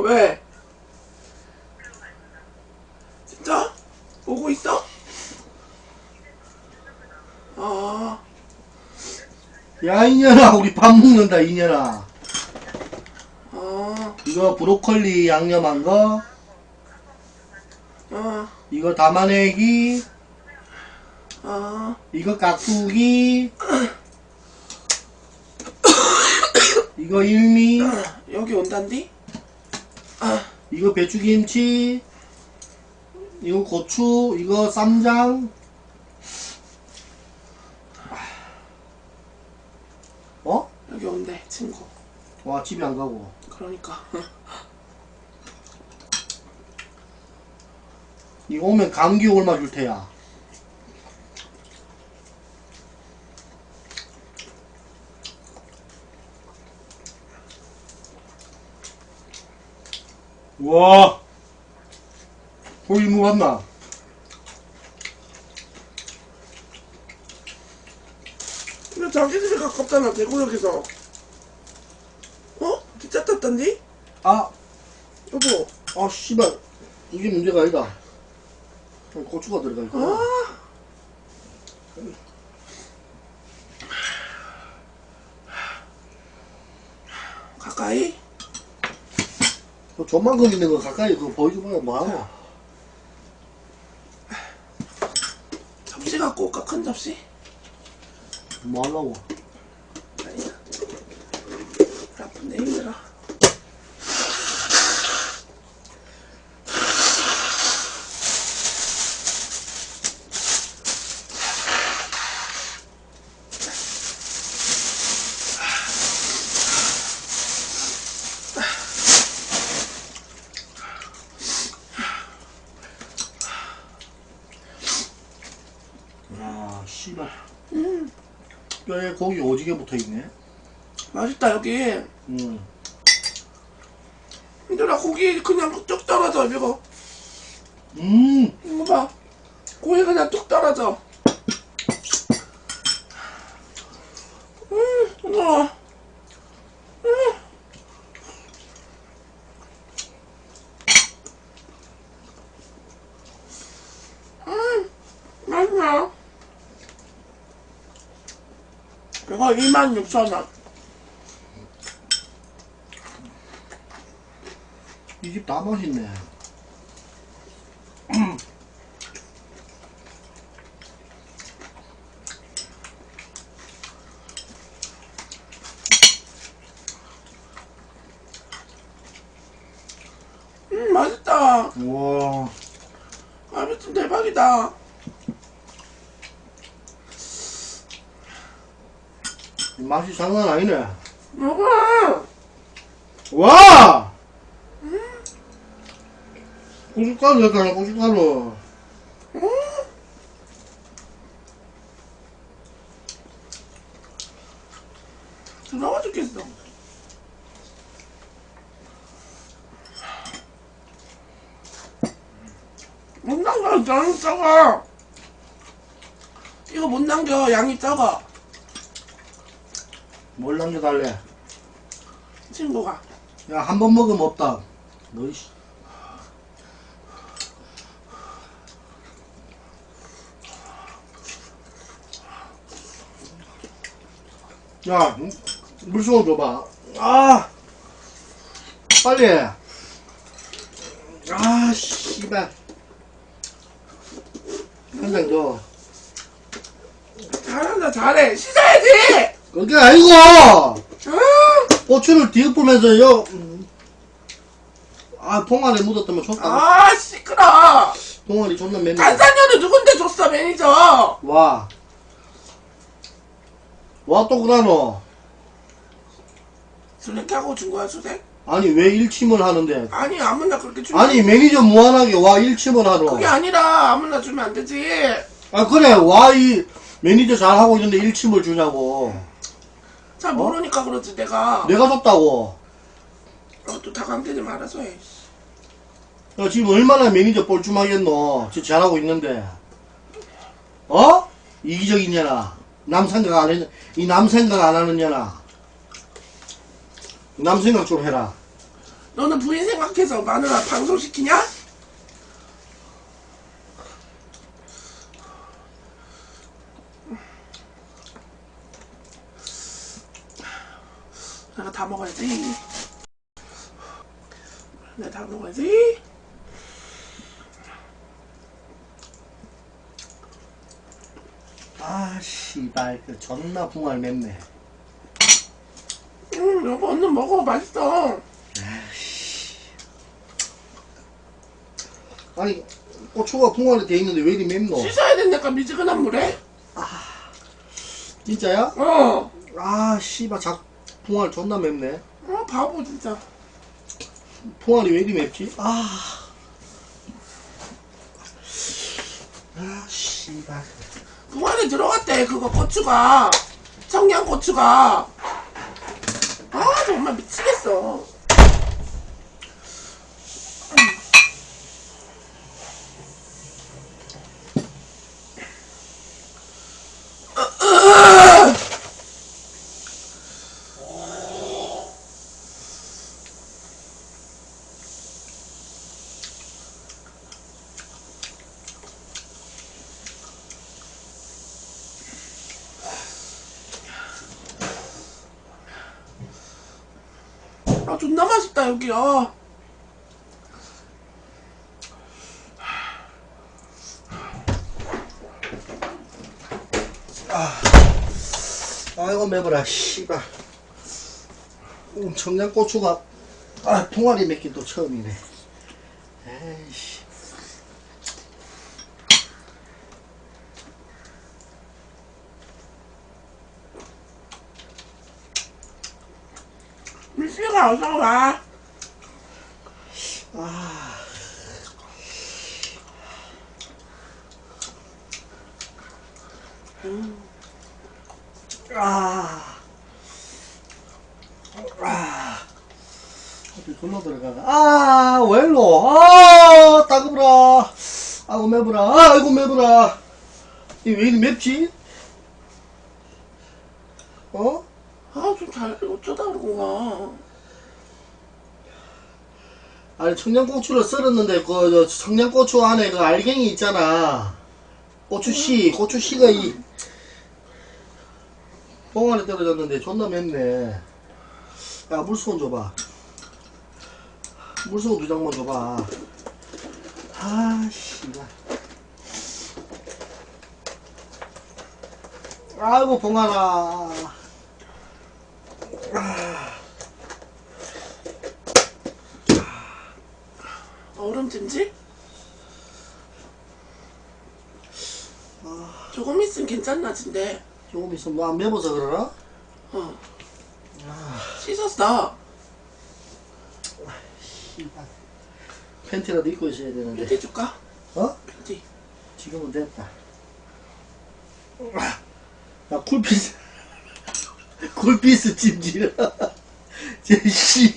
왜? 진짜? 오고 있어? 아, 야 이년아 우리 밥 먹는다 이년아. 아, 이거 브로콜리 양념한 거? 아, 이거 담아내기? 아, 이거 깍두기? 이거 일미? 여기 온단디? 아, 이거 배추김치 이거 고추 이거 쌈장 어? 여기 온대, 친구. 와 집에 안 가고 그러니까. 이거 오면 감기 올마 줄 테야 와 고기 무갔나? 근데 자기 집에 가깝잖아, 대구역에서. 어? 기차 탔단디? 아, 여보. 아 씨발 이게 문제가 아니다 어, 고추가 들어가 있고 아. 가까이? 그 저만큼 있는 거 가까이 그거 보여주면 뭐하노 접시 갖고 올까? 큰 접시? 뭐하려고 아니다. 아픈데 힘들어. 아 씨발 뼈에 고기 오지게 붙어 있네 맛있다 여기. 음. 힘들어 고기 그냥 뚝 떨어져 이거. 음 이거 봐. 고기 그냥 뚝 떨어져. 음, 우와. 음. 음, 맛있어. 이거 26,000원. 이 집 다 맛있네. 음, 맛있다. 우와. 아무튼 대박이다. 이 맛이 장난 아니네. 먹어. 와! 고춧가루 넣었잖아, 고춧가루. 부러워 죽겠어. 못 남겨, 양이 적어. 이거 못 남겨, 양이 적어. 뭘 남겨달래? 친구가. 야, 한 번 먹으면 없다. 너희 씨. 야, 음, 물소금 줘봐. 아! 빨리 해. 아, 씨발. 한잔 더. 잘한다, 잘해. 씻어야지! 그게 아니고! 아, 고추를 뒤엎으면서, 요, 음. 아, 통안에 묻었다면 줬다. 아 시끄러. 동아리 존나 맨날. 탄산연을 누군데 줬어, 매니저. 와. 와, 또 그러노? 술래기 하고 준 거야, 수색? 아니, 왜 일침을 하는데? 아니, 아무나 그렇게 주면. 아니, 매니저 무한하게 와, 일침을 하노? 그게 아니라, 아무나 주면 안 되지. 아, 그래, 와, 이, 매니저 잘하고 있는데 일침을 주냐고. 잘 모르니까 그러지, 내가. 내가 줬다고. 어, 또 다강대지 말아서 해. 야, 지금 얼마나 매니저 뻘쭘하겠노? 지금 잘하고 있는데. 어? 이기적이냐나. 남 생각 안 해, 이 남 생각 안 하느냐나. 남 생각 좀 해라. 너는 부인 생각해서 마누라 방송시키냐? 내가 다 먹어야지. 내가 다 먹어야지. 아, 씨발, 그 존나 붕알 맵네. 응, 여보, 얼른 먹어. 맛있어. 아니, 고추가 붕알이 돼 있는데 왜 이리 맵노? 씻어야 된다니까, 미지근한 물에. 진짜야? 어. 아, 씨발, 작, 붕알 존나 맵네. 어, 바보, 진짜. 붕알이 왜 이리 맵지? 아. 아, 씨발. 그 안에 들어갔대, 그거 고추가. 청양고추가. 아, 정말 미치겠어. 아, 존나 맛있다, 여기. 아. 아이고, 매버라, 씨발. 음, 청양 고추가, 아, 붕알이 맵긴 또 처음이네. 에이씨. 미씨가 어서 와. 아. 아. 아. 어디 글로 들어가나? 아, 웰로. 아, 따급라. 아이고, 매부라. 아, 아이고, 매부라. 이왜 이리 맵지? 어? 아, 좀 잘, 어쩌다 그런 거야. 아니 청양고추를 썰었는데 그 저, 청양고추 안에 그 알갱이 있잖아. 고추씨 고추씨가 이 봉안에 떨어졌는데 존나 맵네. 야 물수건 줘봐. 물수건 두 장만 줘봐. 아 씨발. 아이고 봉안아 얼음찜질? 조금 있으면 괜찮나, 진데. 조금 있으면 뭐안 매워서 그러나? 어. 씻었어. 씨발 팬티라도 입고 있어야 되는데 팬티 줄까? 어? 팬티. 지금은 됐다. 야, 쿨피스, 쿨피스 찜질. 제 씨,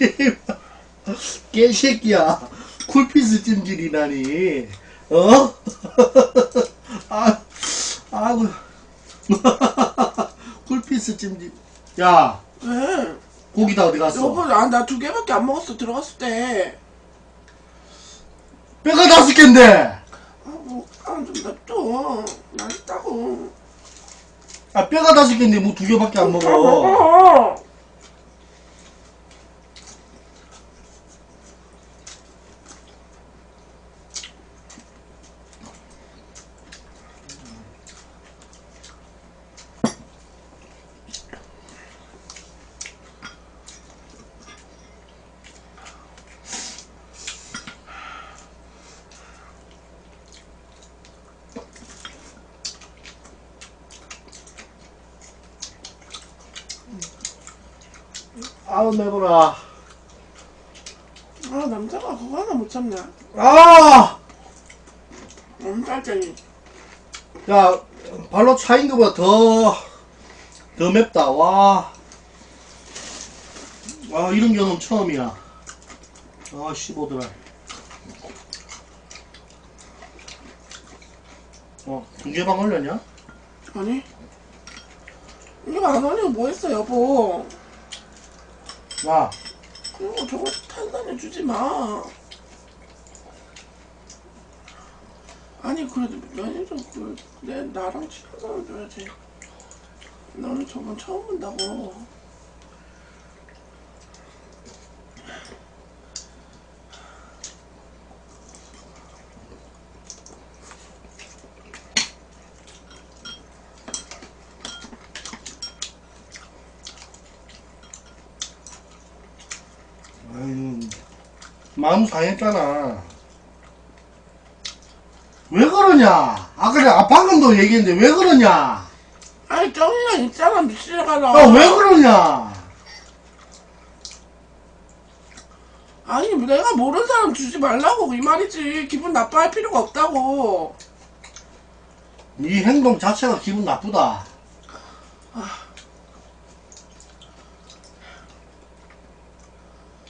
개새끼야. 쿨피스 찜질이라니. 어? 아, 아구. 쿨피스 찜질. 야, 왜? 고기 다 어디 갔어? 여보, 아, 나두 개밖에 안 먹었어, 들어갔을 때. 뼈가 다섯 개인데! 아, 뭐, 아, 좀 냅둬. 맛있다고. 아, 뼈가 다섯 개인데 뭐 두 개밖에 안 아, 먹어. 먹어. 아우, 매보라. 아, 남자가 그거 하나 못 참네. 아! 너무 짤쟁이. 야, 발로 차인 것보다 더, 더 맵다, 와. 아, 이런 경험 처음이야. 아, 15도라. 어, 중계방 올렸냐? 아니? 이거 안 하려고 뭐 했어, 여보? 와, 그리고 저거 탄산에 주지 마. 아니 그래도 면이좀 그, 내 나랑 친한 사람 줘야지. 너는 저번 처음 본다고. 마음 상했잖아. 왜 그러냐? 아까 내가 방금도 얘기했는데 왜 그러냐? 아니 정이랑 있잖아 미치려가라. 아, 왜 그러냐? 아니 내가 모르는 사람 주지 말라고 이 말이지. 기분 나빠할 필요가 없다고. 네 행동 자체가 기분 나쁘다.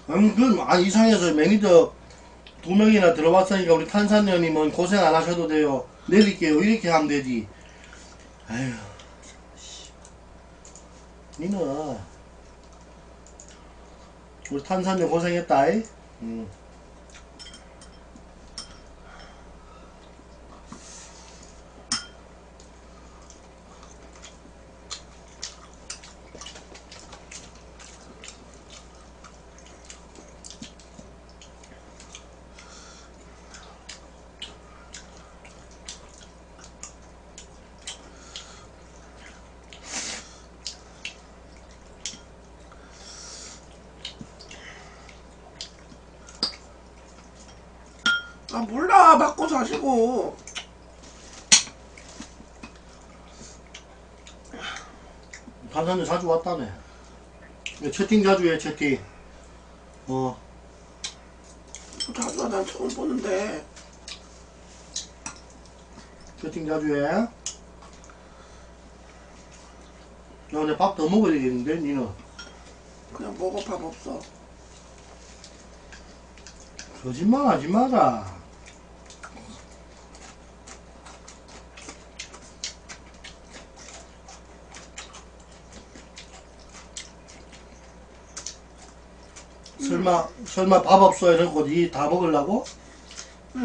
아니, 그, 아, 이상해서 매니저 두 명이나 들어왔으니까 우리 탄산녀님은 고생 안 하셔도 돼요. 내릴게요. 이렇게 하면 되지. 아휴. 씨. 니는, 우리 탄산녀 고생했다, 이? 응. 아 몰라 맞고 자시고. 탄산녀 자주 왔다며. 채팅 자주 해, 채팅. 어. 자주 난 처음 보는데. 채팅 자주 해. 나 오늘 밥더 먹어야 되겠는데, 니는. 그냥 먹어 밥 없어. 거짓말 하지 마라. 설마, 설마 밥 없어 이러고 니 다 먹으려고?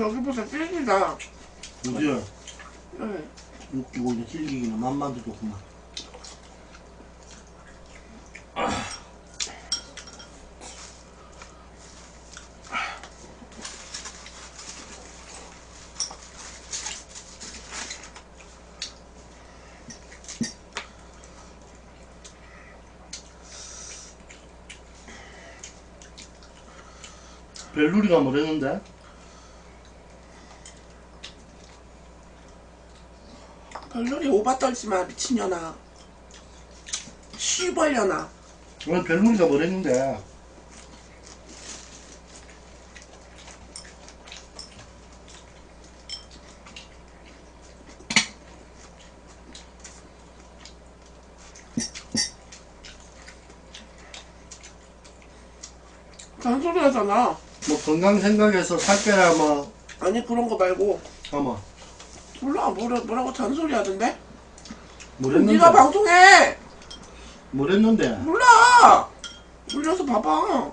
여기 보자 찔기다. 그지? 응. 웃기고 이제 질기기는 만만도 좋구만. 벨루리가 뭐랬는데? 별놀이 오바 떨지 마 미친년아. 씨벌려나. 오늘 벨루리가 뭐랬는데? 잔소리 하잖아. 뭐 건강 생각해서 살 빼라 뭐 아니 그런 거 말고. 아마 몰라 뭐라, 뭐라고 잔소리 하던데? 뭐랬는데? 네가 방송해. 뭐랬는데? 몰라. 울려서 봐봐.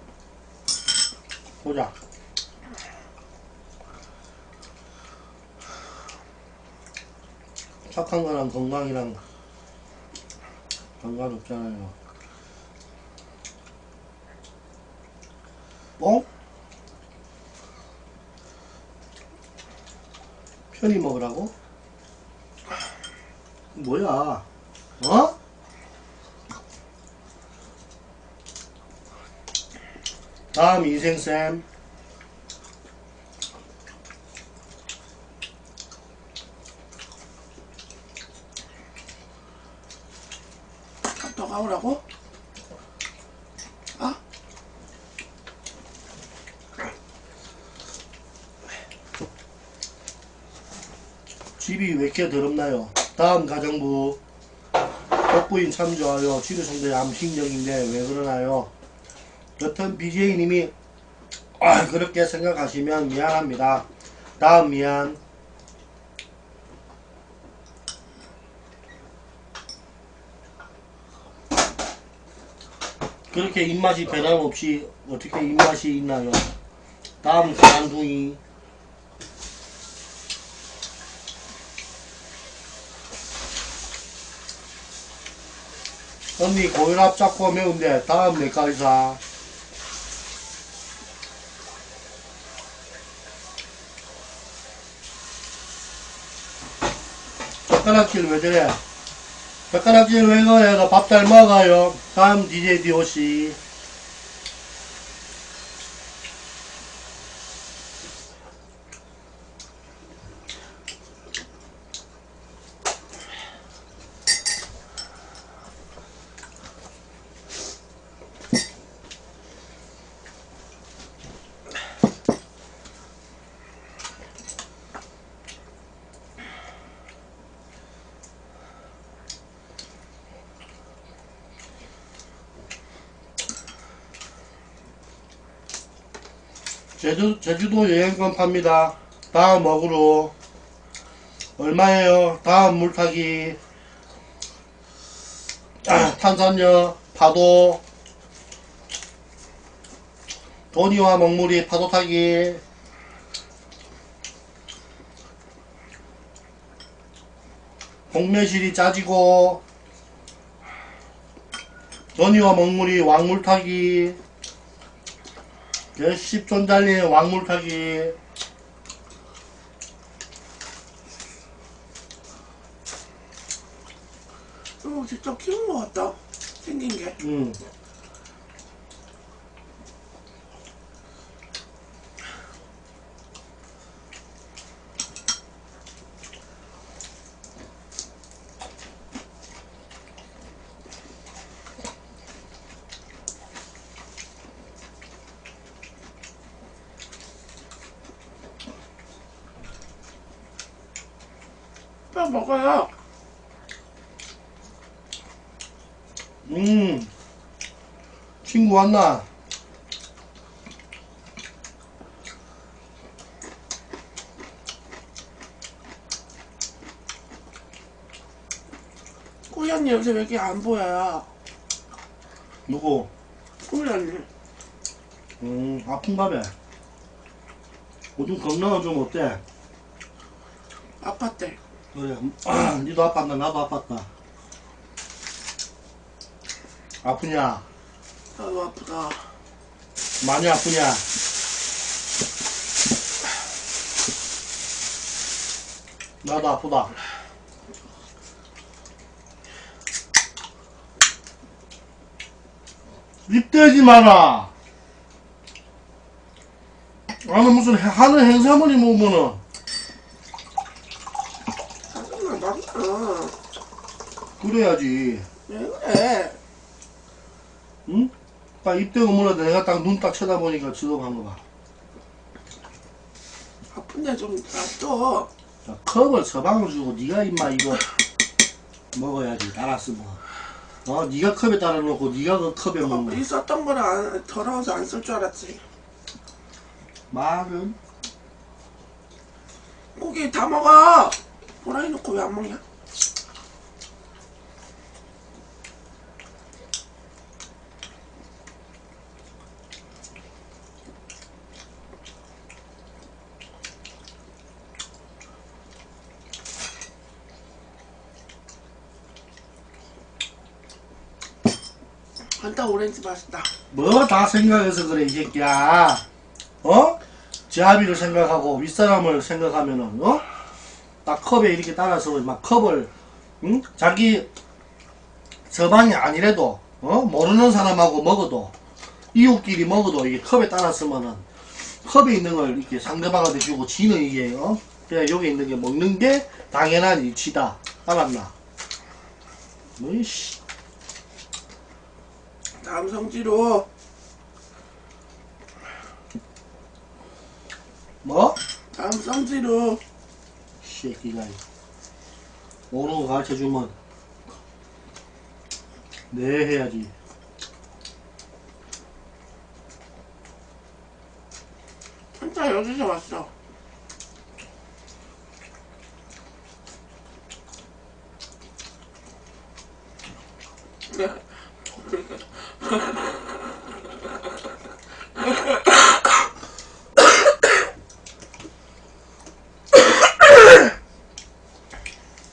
보자. 착한 거랑 건강이랑 상관없잖아요. 어? 편히 먹으라고? 뭐야? 어? 다음 이생쌤 더 가오라고? 집이 왜 이렇게 더럽나요? 다음 가정부 복부인 참 좋아요 치료 성대 암신경인데 왜 그러나요? 여튼 BJ님이 아, 그렇게 생각하시면 미안합니다 다음 미안 그렇게 입맛이 변함없이 어떻게 입맛이 있나요? 다음 가랑둥이 언니 고혈압 잡고 매운데 다음 내까지 사 젓가락질 왜 저래? 젓가락질 왜 그래? 밥잘 먹어요. 다음 DJ DOC. 제주, 제주도 여행권 팝니다. 다음 먹으로. 얼마예요? 다음 물타기. 아, 탄산여, 파도. 도니와 먹물이 파도 타기. 공매실이 짜지고. 도니와 먹물이 왕물 타기. 몇십 톤 달린 왕물 타기. 이거 직접 키운 거 같다. 생긴 게. 응. 빨리 먹어요. 음. 친구 왔나? 꾸이 언니 요새 왜 이렇게 안 보여요? 누구? 꾸이 언니. 음, 아픈가 봐. 요즘 건강은 좀 어때? 아팠대. 그래. 니도 아팠나? 나도 아팠다. 아프냐? 나도 아프다. 많이 아프냐? 나도 아프다. 입대지 마라. 나는 무슨 해- 하는 행사머리 보면은 짜증나, 짜증나. 그래야지. 왜 그래? 응? 딱 입대가 몰라도 내가 딱 눈 딱 쳐다보니까 지도한 거 봐. 아픈데 좀 놔둬. 자, 컵을 서방을 주고 네가 임마 이거 먹어야지 알았어 뭐. 어 네가 컵에 따라 놓고 네가 그 컵에 먹는 있었던 거를 안, 더러워서 안 쓸 줄 알았지. 말은 고기 다 먹어! 보라이 놓고 왜 안 먹냐? 안타 오렌지 맛있다. 뭐 다 생각해서 그래 이 새끼야. 어? 지아비를 생각하고 윗사람을 생각하면은 어? 딱 컵에 이렇게 따라서 막 컵을 응? 자기 서방이 아니래도 어? 모르는 사람하고 먹어도 이웃끼리 먹어도 이게 컵에 따랐으면은 컵에 있는 걸 이렇게 상대방한테 주고 지는 이게 어? 그냥 여기 있는 게 먹는 게 당연한 이치다 알았나? 뭐이씨 다음 성지로. 뭐? 다음 성지로. 새끼가. 오는 거 가르쳐 주면 네 해야지. 한타 여기서 왔어. 네.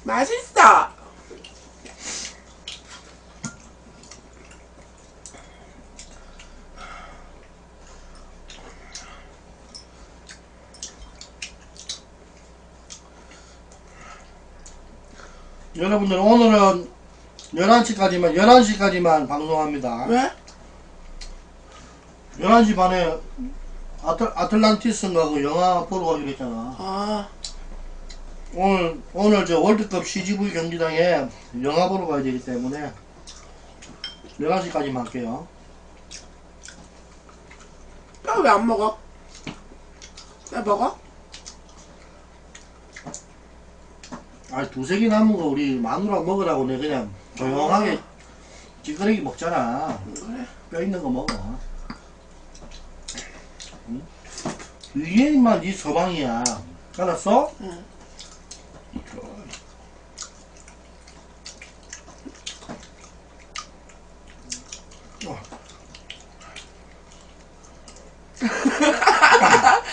맛있어. 여러분들 오늘은 11시까지만 11시까지만 방송합니다. 왜? 11시 반에 아틀, 아틀란티스인가 그 영화 보러 가기로 했잖아. 아, 오늘 오늘 저 월드컵 CGV 경기장에 영화 보러 가야 되기 때문에 11시까지만 할게요. 뼈왜안 먹어? 왜 먹어? 아 두세 개 남은 거 우리 마누라 먹으라고 내 그냥 조용하게 찌그러기 먹잖아. 그래. 뼈 있는 거 먹어. 응? 이게 인마 네 서방이야. 알았어? 응.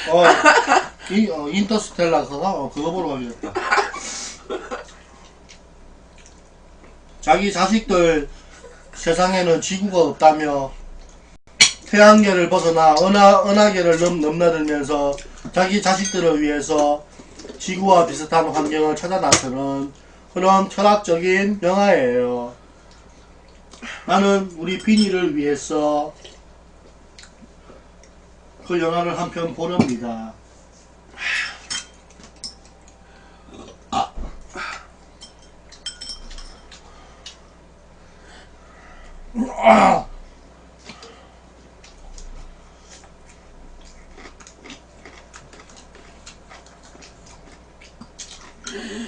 어, 이, 어, 인터스텔라 그거, 어, 그거 보러 가겠다. 자기 자식들 세상에는 지구가 없다며 태양계를 벗어나 은하, 은하계를 넘, 넘나들면서 자기 자식들을 위해서 지구와 비슷한 환경을 찾아 나서는 그런 철학적인 영화예요. 나는 우리 비니를 위해서 그 영화를 한 편 보렵니다. 아.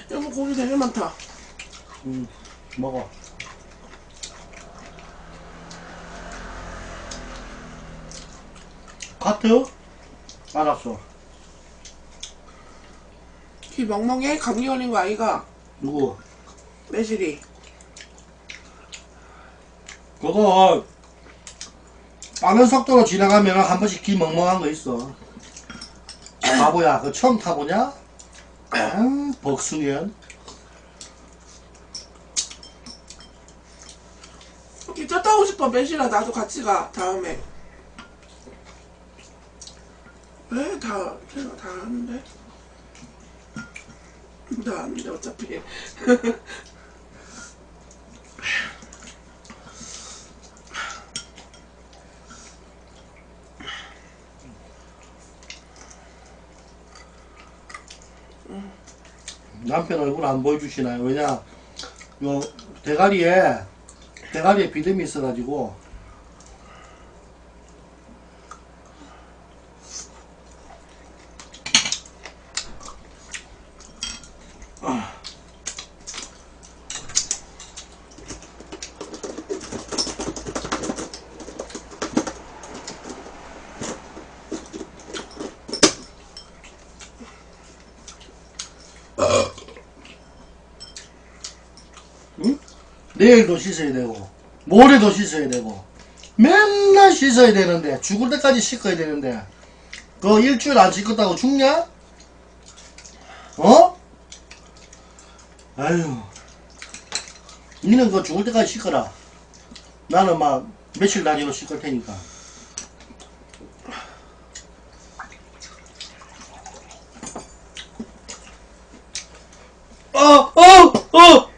여보 고기 되게 많다. 음, 먹어. 카트? 알았어. 귀 멍멍해? 감기 걸린 거 아이가? 누구? 매실이. 그거 빠른 속도로 지나가면 한 번씩 귀 멍멍한 거 있어. 바보야, 그거 처음 타보냐? 아, 복숭이연. 기차 타고 싶어 매실아 나도 같이 가 다음에. 왜? 다 제가 다 하는데. 다 하는데 어차피. 남편 얼굴 안 보여주시나요? 왜냐, 요 대가리에 대가리에 비듬이 있어가지고 내일도 씻어야 되고 모레도 씻어야 되고 맨날 씻어야 되는데 죽을 때까지 씻어야 되는데 그 일주일 안 씻었다고 죽냐? 어? 아유 니는 그 죽을 때까지 씻어라 나는 막 며칠 단위로 씻을 테니까 어! 어! 어!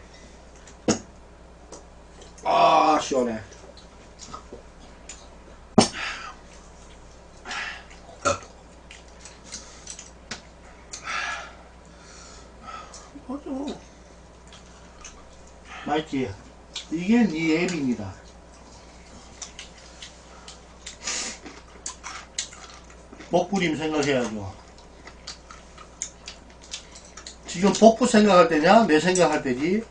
아 시원해 맞아. 맛있지? 이게 네 앱입니다 복부림 생각해야죠 지금 복부 생각할 때냐? 내 생각할 때지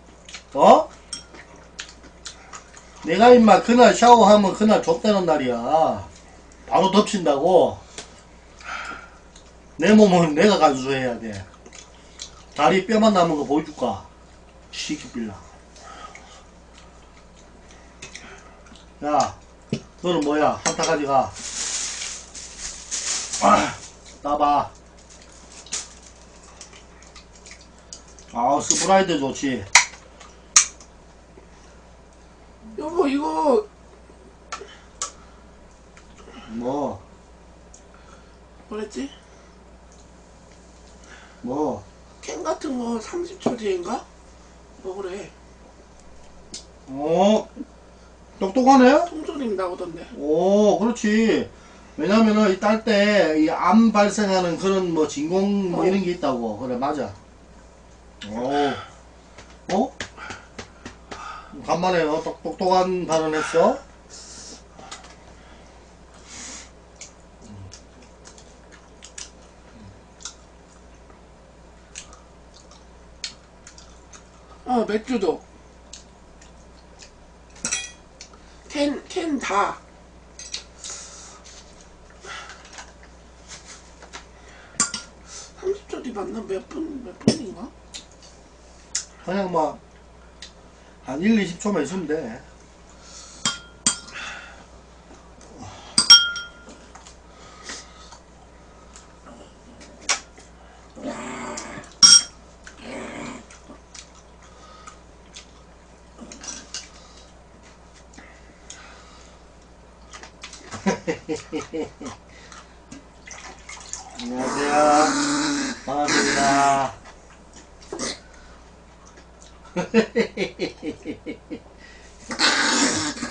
어? 내가 임마 그날 샤워하면 그날 좁다는 날이야 바로 덮친다고 내 몸은 내가 간수해야 돼 다리 뼈만 남은 거 보여줄까? 시키빌라 야 너는 뭐야 한타 가져가 아, 따봐. 아, 스프라이드 좋지. 여보 이거 뭐, 뭐랬지? 뭐. 캔 같은 거 30초 뒤인가? 먹으래. 어, 똑똑하네? 통조림 나오던데. 오, 그렇지. 왜냐면은 이 딸 때 이 암 발생하는 그런 뭐 진공 뭐 어. 이런 게 있다고. 그래, 맞아. 오, 어? 간만에 어, 똑, 똑똑한 발언했어? 어 맥주도. 캔 캔 다. 삼십 초뒤 맞나? 몇 분, 몇 분인가? 그냥 뭐, 한 1, 20초만 있으면 돼. 안녕하세요. 반갑습니다.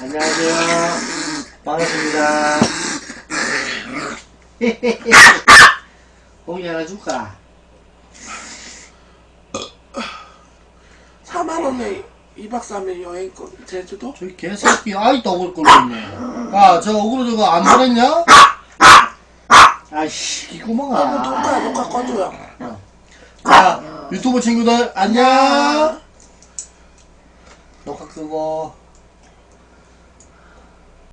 안녕하세요. 반갑습니다. 고기 하나 줄까? 4만 원에 2박 3일 여행권 제주도? 저기 개새끼 아이도 억울 있네. 야, 저 억울로 저거 안 보냈냐? 아이씨, 이 여보 구멍아. 녹화 녹화 꺼줘요. 자, 유튜브 친구들, 안녕! 녹화 끄고.